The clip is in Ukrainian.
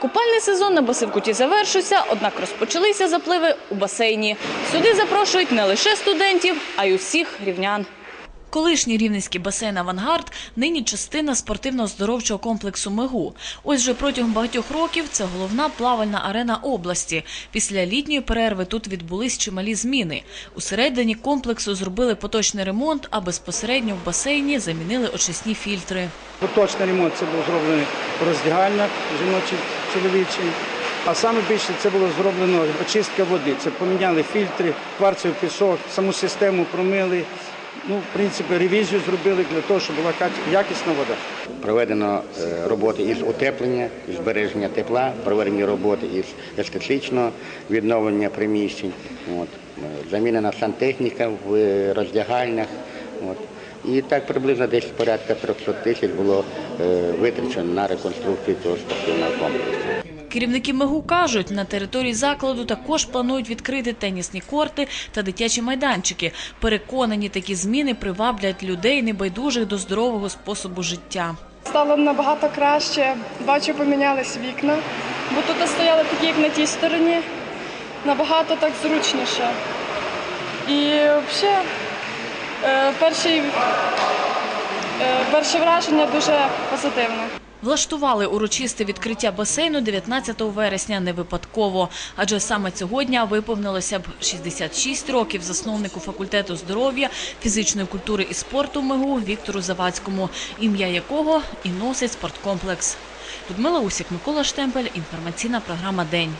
Купальний сезон на Басивкуті завершився, однак розпочалися запливи у басейні. Сюди запрошують не лише студентів, а й усіх рівнян. Колишній рівненський басейн «Авангард» нині частина спортивно-здоровчого комплексу «Мигу». Ось вже протягом багатьох років це головна плавальна арена області. Після літньої перерви тут відбулись чималі зміни. Усередині комплексу зробили поточний ремонт, а безпосередньо в басейні замінили очисні фільтри. Поточний ремонт це був зроблений роздягальня жіночий, чоловічий. А саме більше це було зроблено очистка води. Це поміняли фільтри, кварцевий пісок, саму систему промили. Ну, в принципі, ревізію зробили для того, щоб була якісна вода. Проведено е, роботи із утеплення, із збереження тепла, проведені роботи із естетичного відновлення приміщень. От. Е, Замінена сантехніка в е, роздягальнях. От. І так приблизно десь порядка 300 тисяч було витрачено на реконструкцію цього спортивного комплексу. Керівники МИГУ кажуть, на території закладу також планують відкрити тенісні корти та дитячі майданчики. Переконані, такі зміни приваблять людей небайдужих до здорового способу життя. Стало набагато краще. Бачу, помінялись вікна, бо тут стояли такі, як на тій стороні, набагато так зручніше. І взагалі, е, перші, е, перше враження дуже позитивне. Влаштували урочисте відкриття басейну 19 вересня не випадково, адже саме цього дня виповнилося б 66 років засновнику факультету здоров'я, фізичної культури і спорту МИГУ Віктору Завадському, ім'я якого і носить спорткомплекс. Людмила Усік, Микола Штемпель, інформаційна програма День.